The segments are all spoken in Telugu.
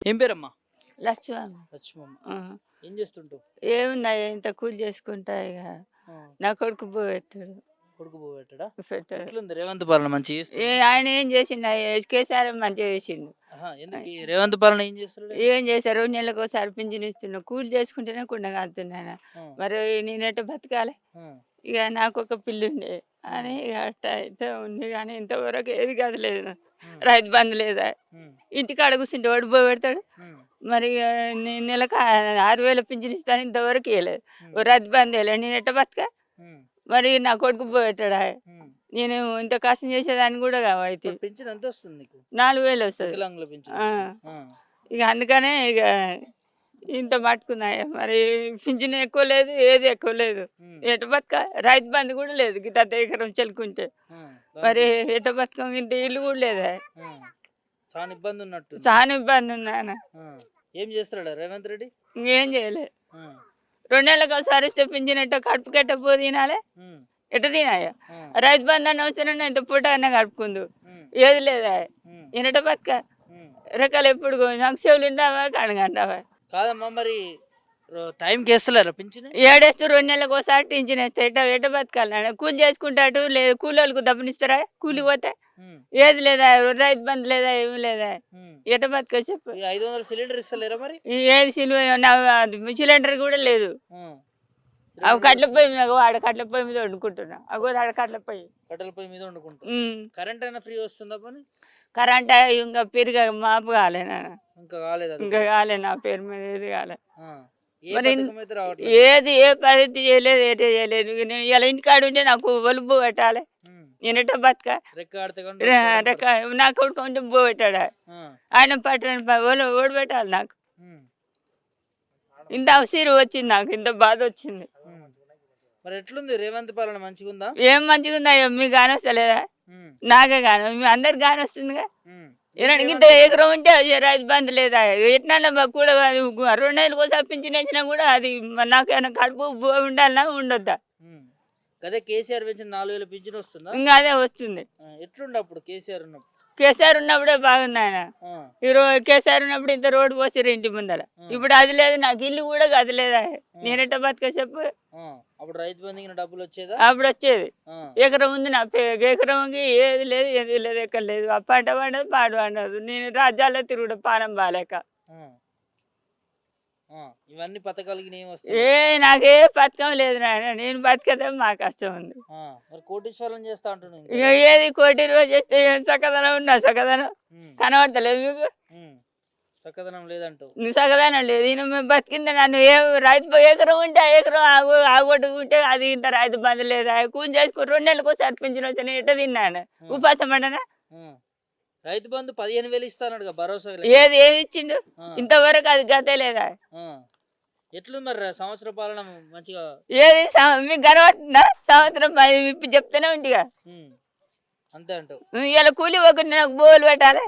ఏం పేరమ్మా? లక్ష్మమ్మ. లక్ష్మమ్మ. ఏం చేస్తుంటావు? ఏముందా ఇంత కూలి చేసుకుంటా ఇక. నా కొడుకు పోతాడు కొడుకు పోబెట్టడా పెట్టాడు. ఎట్లుంది? రేవంత్ పాలన మంచి ఏ ఆయన ఏం చేసిండు? కేసీఆర్ మంచిగా చేసిండు. ఎందుకు? ఈ రేవంత్ పాలన ఏం చేస్తున్నాడు ఏం చేశారు రెండు నెలలకు ఒకసారి పింఛన్ ఇస్తున్నా కూలి చేసుకుంటేనే కుండ కాస్తున్నాను ఆ, మరి నేనెట్ట బతకాలి? ఇక నాకు ఒక పిల్లి ఉండే అని ఇక అట్ట అయితే ఉంది కానీ ఇంతవరకు ఏది కదలేదు నాకు. ఉమ్, రైతు బంధు లేదా? ఉమ్, ఇంటికాడ కూర్చుంటే వాడు పోయి పెడతాడు. ఉమ్, మరి ఇక నే- నెలకు ఆ- ఆరు వేల పింఛన్ ఇస్తాను ఇంతవరకు ఇవ్వలేదు ఉమ్, ఓ రైతు బంధు వేయలేదు నేను ఎట్ట బతక? ఉమ్, మరి నా కొడుకు పోయేటాడా ఉమ్. నేను ఇంత కష్టం చేసేదాన్ని కూడా కావైతే ఇప్పుడు పెన్షన్ ఎంత వస్తుంది నీకు? నాలుగు వేలు వస్తుంది. వికలాంగుల పెన్షన్ ఆ. వస్తుంది. ఆ, ఇక అందుకనే ఇక ఇంత పట్టుకున్నాయి? మరి పింఛన్ ఎక్కువ లేదు ఏది ఎక్కువ లేదు. ఎట బతక? రైతు బంధు కూడా లేదు గత ఎకరం చెల్లుకుంటే. మరి ఎట బతకం ఇంత ఇల్లు కూడా లేదా. చాలా ఇబ్బంది ఉన్నట్టు చాలా ఇబ్బంది ఉంది ఆయన ఏం చేస్తాడా రేవంత్ రెడ్డి? ఇంకేం చేయలే. రెండు నెలలకు ఒకసారి ఇస్తే పింఛన్ ఎట్ట కడుపు కట్ట పో తినాలి. ఎట్ట తినాయా? రైతు బంధు అన్న వచ్చిన ఇంత పూట అన్న కడుపుకుందు. ఏది లేదా? ఈయనట బతక. రకాలు ఎప్పుడు నాకు చెవులు ఉన్నావా? కనగంటావా కాదమ్మా మరి టైంకి వేస్తలేరా పింఛన్? ఏడేస్తూ రెండు నెలలకు ఒకసారి పింఛన్ వేస్తే ఎట్ట ఎట్ట బతకాలి కూలి చేసుకుంటాడు లేదు కూలి వాళ్ళకు డబ్బునిస్తారా కూలి పోతే? ఏది లేదా? రైతు బంధు లేదా? ఏమి లేదా? ఉమ్. ఎట్ట బతక చెప్పు. ఐదు వందల సిలిండర్ ఇస్తలేరా మరి? ఏది సిలువ నా సిలిండర్ కూడా లేదు. అవి కట్ల పొయ్యి మీద వాడు కట్ల పొయ్యి మీద వండుకుంటున్నా. అగో ఆడ కట్ల పొయ్యి. కట్టెల పొయ్యి మీద వండుకుంటాం ఉమ్. కరెంట్ అయినా ఫ్రీ వస్తుందా పని కరెంట్ ఇంకా పెరిగ మాపు కాలే నాన్న ఇంకా కాలేదు అది ఇంకా కాలే నా పేరు మీద ఏది కాలే ఆ. ఏ మరి ఇన్- పథకం అయితే రావట్లేదు ఏది ఏ పరిస్థితి చేయలేదు ఏది చేయలేదు నేను ఇలా ఇంటికాడ ఉంటే నాకు ఒలుపు పెట్టాలి ఉమ్. నేనెట్ట బతక రెక్క ఆడితే కానీ రే- రెక్క రెక్క నా కొడుకు కొంచెం బో పెట్టాడు ఆ. ఆయన పట్టణ ఓడి పెట్టాలి నాకు ఉమ్. ఇంత అవసరం వచ్చింది నాకు ఇంత బాధ వచ్చింది ఉమ్. మరి ఎట్లుంది రేవంత్ పాలన మంచిగా ఉందా ఏం మంచిగా ఉందా మీకు గాని వస్తలేదా ఉమ్. నాకే గాని మీ అందరికి గాని వస్తుందిగా ఉమ్. ఇంత ఎకరం ఉంటే అది బంధు లేదా? ఎట్లా కూడా రెండు నెలలు కోసం పింఛనేసినా కూడా అది నాకు కడుపు ఉండాలన్నా ఉండొద్దా. అదే కేసీఆర్ పెంచిన నాలుగు వేల పింఛన్ వస్తుందా? ఇంకా అదే వస్తుంది. ఎట్లుండే అప్పుడు కేసీఆర్ ఉన్నప్పుడు? కేసీఆర్ ఉన్నప్పుడే బాగుంది ఆయన ఆ. ఈ రో కేసీఆర్ ఉన్నప్పుడు ఇంత రోడ్డు పోసారు ఇంటి ముందర. ఇప్పుడు అది లేదు నాకు ఇల్లు కూడా అది లేదా నేనెట్ట బతుక చెప్పు. అప్పుడు రైతు బంధుకి డబ్బులు వచ్చేదా అప్పుడు వచ్చేది. ఎకరం ఉంది నా ఎకరంకి ఏది లేదు ఏది లేదు ఎక్కడ లేదు పంట పండదు పాడు పండదు నేను రాజ్యాల్లో తిరుగుడు పానం బాలేక. ఇవన్నీ పథకాలకి ఏం నాకే పథకం లేదు నాయన. నేను బతకదే మా కష్టం ఉంది. మరి కోటీశ్వరం చేస్తా అంటున్నాను ఇక. ఏది కోటి రోజు చేస్తే ఏం సకదనం ఉన్నా సకదనం? కనబడతలేదు మీకు? చక్కదనం లేదంటావు. నీ సగదానం లేదు. ఈయన మేము బతికింది నన్ను ఏ రైతు ఎకరం ఉంటే ఆ ఎకరం ఆగు ఆగొట్టుకుంటే అది ఇంత రైతు బంధు లేదా? కూలి చేసుకుని రెండు నెలలకు సర్పించిన వచ్చి ఎట్ట తిన్నాను? ఉపాసం అంటనా ఆ. రైతు బంధు పదిహేను వేలు ఇస్తానడుగా భరోసా ఏది ఏది ఇచ్చిండు? ఇంతవరకు అది గతే లేదా? ఎట్లు మరి సంవత్సర పాలన మంచిగా? ఏది? మీకు కనబడుతుందా సంవత్సరం పై ఇప్పుడు చెప్తూనే ఉమ్. అంతే అంటావు ఇలా కూలి ఒకటి నాకు బోలు పెట్టాలి.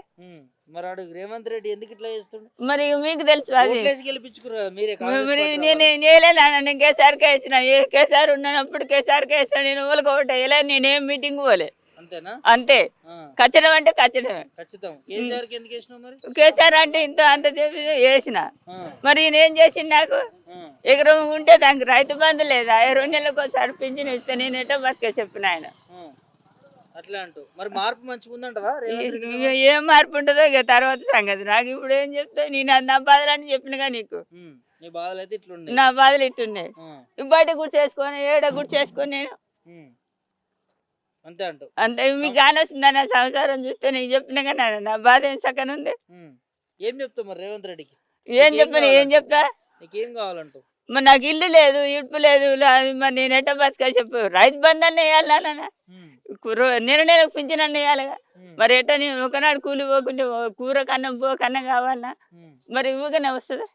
మరి అడుగు రేవంత్ రెడ్డి ఎందుకు ఇట్లా చేస్తుండు? మరి మీకు తెలుసు అది. నేను వాళ్ళు. నేలేనా నేను కేసీఆర్కే వేసిన. ఏ కేసీఆర్ ఉన్నప్పుడు కేసీఆర్కే వేసిన నేను ఊళ్ళకి ఒకటి నేనేం మీటింగ్ పోలే. అంతేనా? అంతే. ఖచ్చితం అంటే ఖచ్చితమే ఖచ్చితం. కేసీఆర్ అంటే ఇంత అంత వేసిన. ఆ. మరి ఈయన ఏం చేసింది నాకు. ఎకరం ఉంటే దానికి రైతు బంధు లేదా? రెండు నెలలకు ఒకసారి పింఛన్ ఇస్తే నేను ఎటో బతికే చెప్పిన ఆయన. ఆ. అట్లా అంటూ. మరి మార్పు మంచిగా ఉందంటవా? రేవంత్ రెడ్డి ఇక ఏం మార్పు ఉంటుందో ఇక తర్వాత సంగతి. నాకు ఇప్పుడు ఏం చెప్తా నేను నా బాధలని చెప్పినగా నీకు. నీ బాధలు బాధలు ఆ. బయట గుడి చేసుకొని ఏడ గుడి చేసుకొని నేను. అంతే అంటావు అంత మీకు గాని వస్తుందా నా సంసారం చూస్తే నీకు చెప్పినగా నా నా బాధ ఏం సక్కన ఉంది. ఏం చెప్తావు మరి రేవంత్ రెడ్డికి ఏం చెప్పను ఏం కావాలంట? చెప్పా నీకేం కావాలంటావు మరి నాకు ఇల్లు లేదు ఇడుపు లేదు మరి నేను ఎట్ట బతక చెప్పు రైతు బంధు అన్న వేయాలన్నా. నెల నెలకు పింఛన్ అన్న వేయాలిగా. మరి ఎట్ట నేను ఒకనాడు కూలి పోకుంటే కూర కన్నం పో కన్నం కావాలన్నా. మరి ఊగనే వస్తుంది.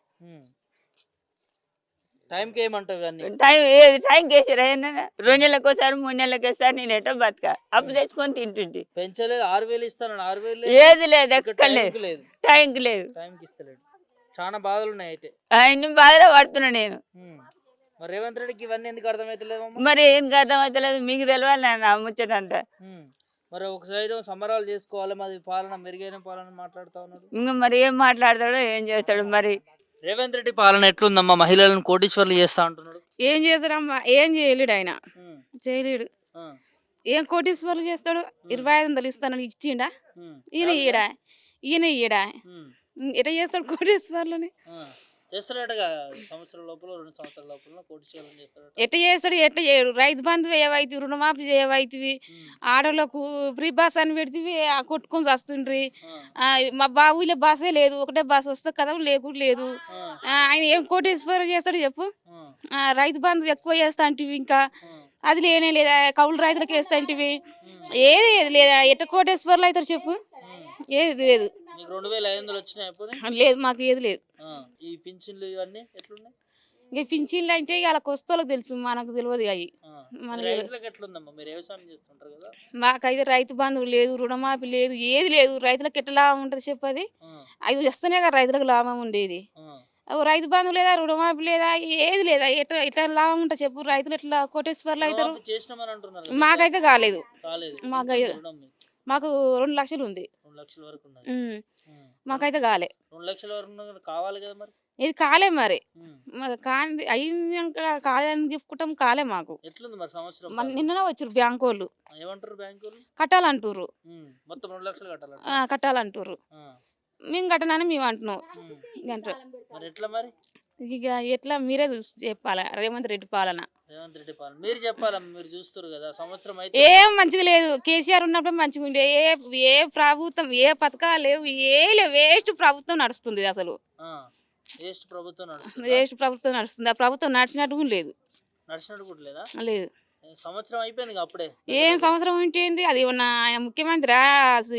టైంకి ఏమంటావు ఇవన్నీ? టైం ఏది? టైంకి వేసారా రెండు నెలలకు ఒకసారి మూడు నెలలకు ఒకసారి నేను ఎటో బతక. అప్పు తెచ్చుకొని తింటుంటి. పెంచలేదు ఆరు వేలు ఇస్తాను ఆరు వేలు. ఏది లేదు ఎక్కడ లేదు లేదు. టైంకి లేదు. టైంకి ఇస్తలేడు. చాలా బాధలు ఉన్నాయి అయితే. ఆయన బాధలో పడుతున్నా నేను. మరి రేవంత్ రెడ్డికి ఇవన్నీ ఎందుకు అర్థమైతలేవమ్మా మరి ఏం అర్థం అవుతలేదు మీకు తెలవాలి నా ముచ్చటంతా. మరి ఒక సైడ్ సంబరాలు చేసుకోవాలి మాది పాలన మెరుగైన పాలన మాట్లాడుతా ఉన్నాడు. ఇంకా మరి ఏం మాట్లాడతాడో ఏం చేస్తాడు మరి. రేవంత్ రెడ్డి పాలన ఎట్లుందమ్మా? మహిళలను కోటీశ్వర్లు చేస్తా అంటున్నాడు. ఏం చేస్తాడమ్మా ఏం చేయలేడు ఆయన. చేయలేడు. ఏం కోటీశ్వర్లు చేస్తాడు? ఇరవై ఐదు వందలు ఇస్తానని ఇచ్చిండా? ఈయన ఈయడా? ఈయన ఈయడా? ఎట్లా చేస్తాడు కోటీశ్వర్లని? ఆ. చేస్తాడటగా సంవత్సరం లోపల రెండు సంవత్సరాల లోపల కోటీశ్వర్లు చేస్తాడట ఎట్ట చేస్తాడు ఎట్ట చేయడు? రైతు బంధు ఏవైతే రుణమాఫీ చేయవైతివి. ఆడోళ్ళకు ఫ్రీ బస్ అని పెడితే ఆ కొట్టుకొని వస్తుండ్రి మా బాబులే బస్సే లేదు ఒకటే బస్ వస్తే కదా లేకుండా లేదు. ఆయన ఏం కోటీశ్వరం చేస్తాడు చెప్పు. రైతు బంధు ఎక్కువ చేస్తా అంటివి ఇంకా అది లేనే లేదా కౌలు రైతులకు వేస్తా అంటివి ఏది ఏది లేదా ఎట్ట కోటేశ్వర్లు అవుతారు చెప్పు. ఏది లేదు. మీకు రెండు వేల ఐదు వందలు వచ్చినాయి అయిపోయి లేదు మాకు ఏది లేదు. ఈ పింఛన్లు ఇవన్నీ ఎట్లున్నాయి? ఇక పింఛన్లు అంటే ఇక వాళ్ళ కొస్తోళ్ళకి తెలుసు మనకు తెలియదు అవి. మాకైతే రైతు బంధువు లేదు రుణమాఫీ లేదు ఏది లేదు. రైతులకు ఎట్లా లాభం ఉంటుంది చెప్పది? అవి వస్తేనే కదా రైతులకు లాభం ఉండేది. రైతు బంధువు లేదా రుణమాఫీ లేదా ఏది లేదా ఎట్లా ఎట్లా లాభం ఉంటుంది చెప్పు? రైతులు ఎట్లా కోటేశ్వర్లు అవుతారు. మాకైతే కాలేదు. కాలేదు. మాకు రెండు లక్షలు ఉంది. లక్షల వరకు ఉన్నది. మాకైతే కాలే. రెండు లక్షల వరకు కావాలి కదా మరి? ఇది కాలే మరి. కాంది అయిందాక కాలేదని చెప్పుకుంటాం కాలే మాకు. ఎట్లుంది మరి సంవత్సరం? మన? నిన్ననే వచ్చారు బ్యాంక్ వాళ్ళు ఏమంటారు బ్యాంకులు కట్టాలంటుర్రు. ఉమ్. మొత్తం రెండు లక్షలు కట్టాలంట ఆ, కట్టాలంటుర్రు. ఆ. మేము కట్టనని మేము అంటున్నాం. మరి ఎట్లా మరి? ఇక ఎట్లా మీరే చూసి చెప్పాలా? రేవంత్ రెడ్డి పాలన. రేవంత్ రెడ్డి పాలన. మీరు చెప్పాలమ్మా మీరు చూస్తారు కదా సంవత్సరం అయితే. ఏం మంచిగా లేదు. కేసీఆర్ ఉన్నప్పుడు మంచిగా ఉండే. ఏ ఏ ప్రభుత్వం ఏ పథకాలు లేవు ఏ లేవు వేస్ట్ ప్రభుత్వం నడుస్తుంది అసలు. వేస్ట్ ప్రభుత్వం నడుస్తుంది? వేస్ట్ ప్రభుత్వం నడుస్తుంది. ఆ ప్రభుత్వం నడిచినట్టు కూడా లేదు. నడిచినట్టు కూడా లేదా? లేదు. ఏ, సంవత్సరం అయిపోయింది అప్పుడే. ఏం సంవత్సరం ఉంటేంది అది ఏమన్నా ఆయన ముఖ్యమంత్రి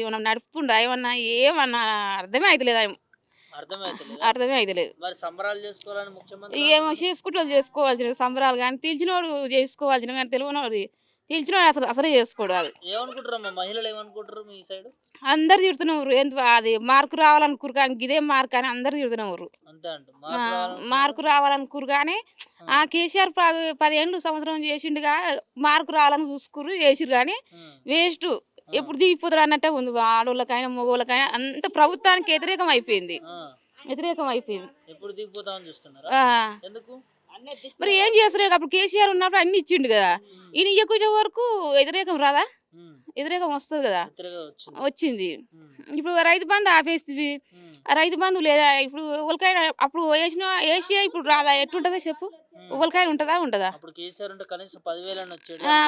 ఏమన్నా నడుపుకుండా ఏమన్నా ఏమన్నా అర్థమే అవుతలేదు ఆయన అర్థమైతలేదు? అర్థమే అవుతలేదు మరి సంబరాలు చేసుకోవాలని ముఖ్యమంత్రి ఏమో చేసుకుంటూ చేసుకోవాల్సిన సంబరాలు కానీ తెలిసినోడు చేసుకోవాల్సిన కానీ తెలియనోడు తెలిసినోడు అసలు అసలే చేసుకోడు అది. ఏమనుకుంటారమ్మా మహిళలు ఏమనుకుంటారు మీ సైడ్? అందరు తిడుతున్నారు. ఎంత అది మార్కు రావాలనుకురు కానీ ఇదే మార్క్ అని అందరు తిడుతున్నారు. మార్కు రావాలనుకురు కానీ ఆ. కేసీఆర్ పది పదేళ్ళు సంవత్సరం చేసిండుగా మార్కు రావాలని చూసుకురు చేసిరు కానీ వేస్ట్. ఎప్పుడు దిగిపోతారు అన్నట్టే ఉంది ఆడవాళ్ళకైనా మగవాళ్ళకైనా అంత ప్రభుత్వానికి వ్యతిరేకం అయిపోయింది. వ్యతిరేకం అయిపోయింది. ఎప్పుడు దిగిపోతామని చూస్తున్నారా? ఆ, ఎందుకు? మరి ఏం చేస్తారు అప్పుడు కేసీఆర్ ఉన్నప్పుడు అన్ని ఇచ్చిండు కదా. ఈయన ఇయ్యకుంటే వరకు వ్యతిరేకం రాదా? వ్యతిరేకం వస్తుంది కదా. వచ్చింది. ఇప్పుడు రైతు బంధు ఆపేస్తుంది. రైతు బంధు లేదా? ఇప్పుడు ఎవరికైనా అప్పుడు వేసిన వేసి ఇప్పుడు రాదా? ఎట్లుంటుందో చెప్పు. ఎవరికైనా ఉంటుందా? ఉంటుందా అప్పుడు కేసీఆర్ ఉంటే కనీసం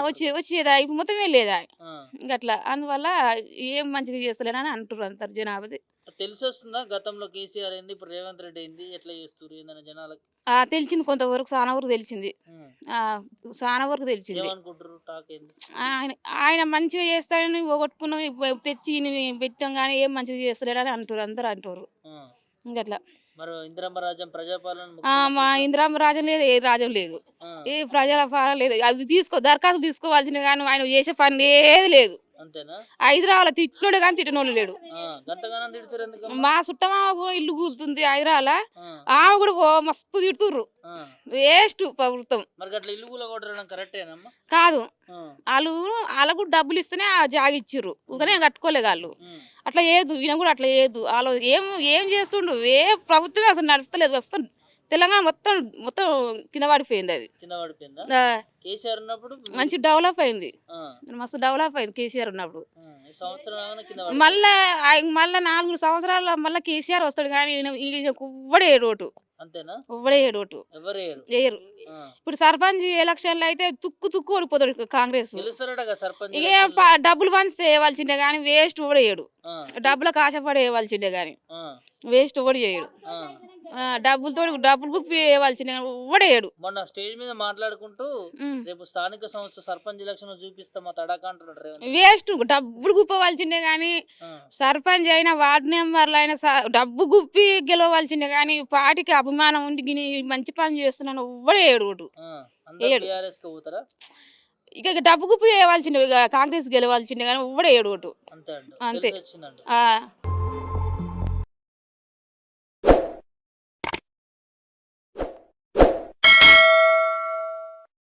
వచ్చి వచ్చేదా? ఇప్పుడు మొత్తమే లేదా? ఆ, గట్లా అందువల్ల ఏం మంచిగా చేస్తలేనని అంటారు అంటారు జనాభా తెలిసి వస్తుందా గతంలో కేసీఆర్ అయింది ఇప్పుడు రేవంత్ రెడ్డి అయింది. ఎట్లా చేస్తారు ఏందని జనాలకు? ఆ, తెలిసింది కొంతవరకు చాలా వరకు తెలిసింది. చాలా వరకు తెలిసింది. ఆయన ఆయన మంచిగా చేస్తాడని పోగొట్టుకున్నాం తెచ్చి పెట్టాం కానీ ఏం మంచిగా చేస్తలేడని అంటారు అందరు అంటారు ఇంకట్లా మా ఇందిరామ రాజ్యం లేదు ఏ రాజ్యం లేదు. ఏ ప్రజల పాలన లేదు. అది తీసుకో దరఖాస్తు తీసుకోవాల్సిన కానీ ఆయన చేసే పని ఏది లేదు. హైదరాబాద్ తిట్టినోడు కానీ తిట్టినోడు లేడు. మా చుట్టమామ ఇల్లు కూలుతుంది హైదరాబాద్ ఆమె కూడా మస్తు తిడుతుర్రు. వేస్ట్ ప్రభుత్వం. కాదు. వాళ్ళు వాళ్ళకు డబ్బులు ఇస్తేనే ఆ జాగ ఇచ్చిర్రు. ఊకనే కట్టుకోలే వాళ్ళు. అట్లా ఏదు ఈయన కూడా అట్లా ఏదు వాళ్ళు ఏం ఏం చేస్తుండు? ఏ ప్రభుత్వమే అసలు నడుపుతలేదు వస్తాం తెలంగాణ మొత్తం మొత్తం కింద పడిపోయింది అది. కింద పడిపోయిందా? ఆ, కేసీఆర్ ఉన్నప్పుడు మంచి డెవలప్ అయింది. మస్తు డెవలప్ అయింది కేసీఆర్ ఉన్నప్పుడు. మళ్ళా మళ్ళా నాలుగు సంవత్సరాల మళ్ళీ కేసీఆర్ వస్తాడు కానీ ఉవ్వడే ఓటు. అంతేనా? ఓటు. ఆ. ఇప్పుడు సర్పంచ్ ఎలక్షన్లు అయితే తుక్కు తుక్కు ఓడిపోతాడు కాంగ్రెస్. ఇక డబ్బులు పంచి వేయవలసిందే కానీ వేస్ట్ కూడా డబ్బులకు ఆశపడి వేయవలసిందే కానీ వేస్ట్ కూడా చేయడు. డబ్బులతో డబ్బులు కానీ ఓడేయడు మొన్న స్టేజ్ మీద మాట్లాడుకుంటూ రేపు స్థానిక సంస్థ సర్పంచ్ ఎలక్షన్ చూపిస్తాం. వేస్ట్ డబ్బులు గుప్పవలసిందే కానీ సర్పంచ్ అయినా వార్డు మెంబర్లు అయినా డబ్బు గుప్పి గెలవలసిందే కానీ పార్టీకి అభిమానం ఉండి మంచి పని చేస్తున్నాను పోతారా? ఇక డబ్బు గుప్పి వేయవలసిందే కాంగ్రెస్ గెలవాల్సిందే కానీ ఓటు అంతే